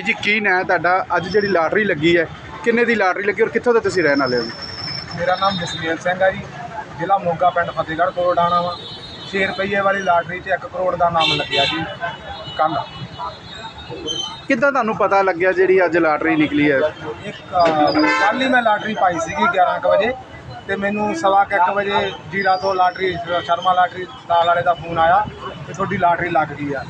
ਬਾਈ ਜੀ ਕੀ ਨਾਂ ਹੈ ਤੁਹਾਡਾ? ਅੱਜ ਜਿਹੜੀ ਲਾਟਰੀ ਲੱਗੀ ਹੈ ਕਿੰਨੇ ਦੀ ਲਾਟਰੀ ਲੱਗੀ ਔਰ ਕਿੱਥੋਂ ਦੇ ਤੁਸੀਂ ਰਹਿਣ ਵਾਲੇ ਹੋ ਜੀ? ਮੇਰਾ ਨਾਮ ਜਸਮੇਲ ਸਿੰਘ ਹੈ ਜੀ ਜ਼ਿਲ੍ਹਾ ਮੋਗਾ ਪਿੰਡ ਫਤਿਹਗੜ੍ਹ ਕੋਟਾਣਾ ਵਾ 6 ਰੁਪਏ ਵਾਲੀ ਲਾਟਰੀ 'ਚ 1 ਕਰੋੜ ਦਾ ਨਾਮ ਲੱਗਿਆ ਜੀ ਕੱਲ ਕਿੱਦਾਂ ਤੁਹਾਨੂੰ ਪਤਾ ਲੱਗਿਆ ਜਿਹੜੀ ਅੱਜ ਲਾਟਰੀ ਨਿਕਲੀ ਹੈ? ਇੱਕ ਕੱਲ ਹੀ ਮੈਂ ਲਾਟਰੀ ਪਾਈ ਸੀਗੀ 11 ਕੁ ਵਜੇ ਤੇ ਮੈਨੂੰ ਸਵਾ ਕੁ ਇੱਕ ਵਜੇ ਜੀਰਾ ਤੋਂ ਲਾਟਰੀ ਸ਼ਰਮਾ ਲਾਟਰੀ ਦਾਲ ਵਾਲੇ ਦਾ ਫੋਨ ਆਇਆ ਕਿ ਤੁਹਾਡੀ ਲਾਟਰੀ ਲੱਗ ਗਈ ਆ।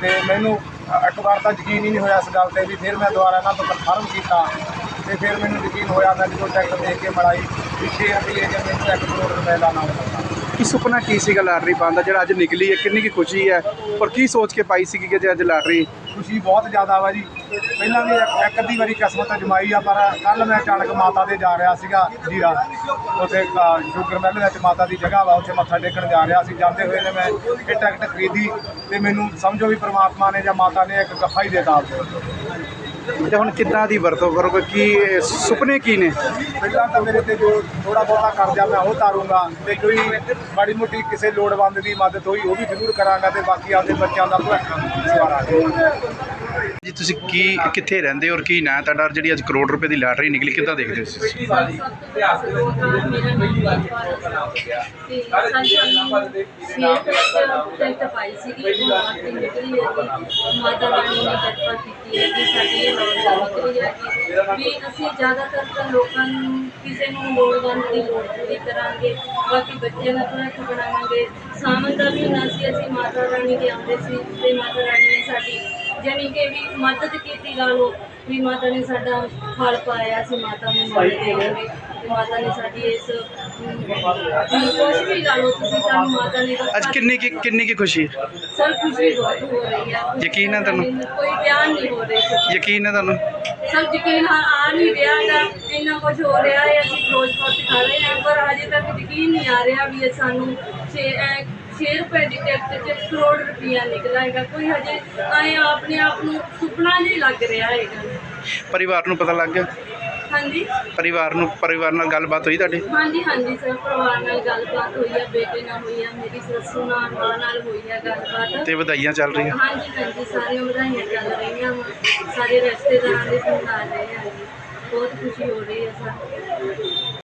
ਤੇ ਮੈਨੂੰ ਇੱਕ ਵਾਰ ਤਾਂ ਯਕੀਨ ਹੀ ਨਹੀਂ ਹੋਇਆ ਇਸ ਗੱਲ ਤੇ ਵੀ ਫਿਰ ਮੈਂ ਦੁਬਾਰਾ ਇਹਨਾਂ ਤੋਂ ਕਨਫਰਮ ਕੀਤਾ ਤੇ ਫਿਰ ਮੈਨੂੰ ਯਕੀਨ ਹੋਇਆ ਮੈਂ ਜਦੋਂ ਟੈਕਸ ਦੇਖ ਕੇ ਮੜਾਈ ਵੀ 6 ਰੁਪਏ ਜੇ ਮੈਨੂੰ 1 ਕਰੋੜ ਰੁਪਏ ਦਾ ਨਾਮ ਲੱਗਾ ਕੀ ਸੁਪਨਾ ਕੀ ਸੀਗਾ ਲਾਟਰੀ ਪਾਉਣ ਦਾ? ਜਿਹੜਾ ਅੱਜ ਨਿਕਲੀ ਹੈ ਕਿੰਨੀ ਕੀ ਖੁਸ਼ੀ ਹੈ ਔਰ ਕੀ ਸੋਚ ਕੇ ਪਾਈ ਸੀਗੀ ਕਿ ਜੇ ਅੱਜ ਲਾਟਰੀ ਖੁਸ਼ੀ ਬਹੁਤ ਜ਼ਿਆਦਾ ਵਾ ਜੀ। ਪਹਿਲਾਂ ਵੀ ਇੱਕ ਇੱਕ ਅੱਧੀ ਵਾਰੀ ਕਿਸਮਤ ਅਜਮਾਈ ਆ ਪਰ ਕੱਲ ਮੈਂ ਅਚਾਨਕ ਮਾਤਾ ਦੇ ਜਾ ਰਿਹਾ ਸੀਗਾ ਜੀਰਾ। ਉੱਥੇ ਅ, ਸ਼ੂਗਰ ਮਿਲ ਵਿੱਚ ਮਾਤਾ ਦੀ ਜਗ੍ਹਾ ਵਾ ਉੱਥੇ ਮੱਥਾ ਟੇਕਣ ਜਾ ਰਿਹਾ ਸੀ। ਜਾਂਦੇ ਹੋਏ ਨੇ ਮੈਂ ਇਹ ਟਿਕਟ ਖਰੀਦੀ ਤੇ ਮੈਨੂੰ ਸਮਝੋ ਵੀ ਪ੍ਰਮਾਤਮਾ ਨੇ ਜਾਂ ਮਾਤਾ ਨੇ ਇੱਕ ਗੱਫਾ ਹੀ ਦੇਤਾ। ਤੇ ਹੁਣ ਕਿੱਦਾਂ ਦੀ ਵਰਤੋਂ ਕਰੋਗੇ ਕੀ ਸੁਪਨੇ ਕੀ ਨੇ? ਪਹਿਲਾਂ ਤਾਂ ਮੇਰੇ ਤੇ ਜੋ ਥੋੜਾ ਬਹੁਤਾ ਕਰਜ਼ਾ ਮੈਂ ਉਹ ਤਾਰੂੰਗਾ ਤੇ ਕੋਈ ਮਾੜੀ ਮੋਟੀ ਕਿਸੇ ਲੋੜਵੰਦ ਦੀ ਮਦਦ ਹੋਈ, ਉਹ ਵੀ ਜ਼ਰੂਰ ਕਰਾਂਗਾ ਤੇ ਬਾਕੀ ਆਪਦੇ ਬੱਚਿਆਂ ਦਾ ਭਵਿੱਖ ਸਵਾਰਾਂਗੇ। ਜੀ, ਤੁਸੀਂ ਕੀ, ਕਿੱਥੇ ਰਹਿੰਦੇ ਹੋ ਔਰ ਕੀ ਨਾਂ ਤੁਹਾਡਾ? ਔਰ ਜਿਹੜੀ ਅੱਜ ਕਰੋੜ ਰੁਪਏ ਦੀ ਲਾਟਰੀ ਨਿਕਲੀ, ਕਿੱਦਾਂ ਦੇਖਦੇ ਹੋ ਤੁਸੀਂ? ਮਾਤਾ ਰਾਣੀ ਨੇ ਕਿਰਪਾ ਕੀਤੀ ਹੈ ਕਿ ਸਾਡੀ ਇਹ ਨੌਲੇਜ ਨਿਕਲੀ ਹੈ ਵੀ ਅਸੀਂ ਜ਼ਿਆਦਾਤਰ ਤਾਂ ਲੋਕਾਂ ਨੂੰ ਕਿਸੇ ਨੂੰ ਲੋੜਵੰਦ ਦੀ ਲੋੜ ਪੂਰੀ ਕਰਾਂਗੇ ਬਾਕੀ ਬੱਚਿਆਂ ਦਾ ਭਵਿੱਖ ਬਣਾਵਾਂਗੇ ਸਾਵਣ ਦਾ ਵੀ ਨਾ ਸੀ, ਅਸੀਂ ਮਾਤਾ ਰਾਣੀ ਦੇ ਆਉਂਦੇ ਸੀ, ਤੇ ਮਾਤਾ ਰਾਣੀ ਨੇ ਸਾਡੀ ਜਾਣੀ ਕਿ ਵੀ ਮਦਦ ਕੀਤੀ ਲਾ ਲਓ ਵੀ ਮਾਤਾ ਨੇ ਸਾਡਾ ਫਲ ਪਾਇਆ ਸੀ ਮਾਤਾ ਨੂੰ ਮੰਨ ਦੇਵਾਂਗੇ ਤੇ ਮਾਤਾ ਨੇ ਸਾਡੀ ਇਸ ਕੁਛ ਵੀ ਲਾ ਲਓ ਤੁਸੀਂ ਸਾਨੂੰ ਮਾਤਾ ਨੇ ਅੱਜ ਕਿੰਨੀ ਕੀ ਕਿੰਨੀ ਕੀ ਖੁਸ਼ੀ ਹੈ? ਸਰ ਖੁਸ਼ੀ ਬਹੁਤ ਹੋ ਰਹੀ ਹੈ। ਯਕੀਨ ਹੈ ਤੁਹਾਨੂੰ? ਕੋਈ ਬਿਆਨ ਨਹੀਂ ਹੋ ਰਿਹਾ। ਯਕੀਨ ਹੈ ਤੁਹਾਨੂੰ? ਸਰ ਯਕੀਨ ਆ ਆ ਨਹੀਂ ਰਿਹਾ ਗਾ ਇੰਨਾ ਕੁਝ ਹੋ ਰਿਹਾ ਹੈ ਅਸੀਂ ਫਿਰੋਜ਼ਪੁਰ ਚ ਖਾ ਰਹੇ ਹਾਂ ਪਰ ਹਜੇ ਤੱਕ ਯਕੀਨ ਨਹੀਂ ਆ ਰਿਹਾ ਵੀ ਇਹ ਸਾਨੂੰ ਛੇ ਅਹ, ਛੇ ਰੁਪਏ ਦੀ ਟਿਕਟ 'ਚ ਕਰੋੜ ਰੁਪਈਆ ਨਿਕਲਾ ਹੈਗਾ। ਕੋਈ ਹਜੇ ਆਏ ਆਪਣੇ ਆਪ ਨੂੰ ਸੁਪਨਾ ਨਹੀਂ ਲੱਗ ਰਿਹਾ ਹੈਗਾ। ਪਰਿਵਾਰ ਨੂੰ ਪਤਾ ਲੱਗ ਗਿਆ? ਹਾਂਜੀ। ਪਰਿਵਾਰ ਨੂੰ ਪਰਿਵਾਰ ਨਾਲ ਗੱਲਬਾਤ ਹੋਈ ਤੁਹਾਡੀ? ਹਾਂਜੀ ਹਾਂਜੀ ਸਰ ਪਰਿਵਾਰ ਨਾਲ ਗੱਲਬਾਤ ਹੋਈ ਹੈ ਬੇਟੇ ਨਾਲ ਹੋਈ ਹੈ ਮੇਰੀ ਸੱਸੂ ਨਾਲ ਮਾਂ ਨਾਲ ਹੋਈ ਹੈ ਗੱਲਬਾਤ। ਤੇ ਵਧਾਈਆਂ ਚੱਲ ਰਹੀਆਂ? ਹਾਂਜੀ ਹਾਂਜੀ ਸਾਰੀਆਂ ਵਧਾਈਆਂ ਚੱਲ ਰਹੀਆਂ ਵਾ। ਸਾਰੇ ਰਿਸ਼ਤੇਦਾਰਾਂ ਦੇ ਫੋਨ ਆ ਰਹੇ ਆ। ਜੀ ਬਹੁਤ ਖੁਸ਼ੀ ਹੋ ਰਹੀ ਹੈ ਸਰ।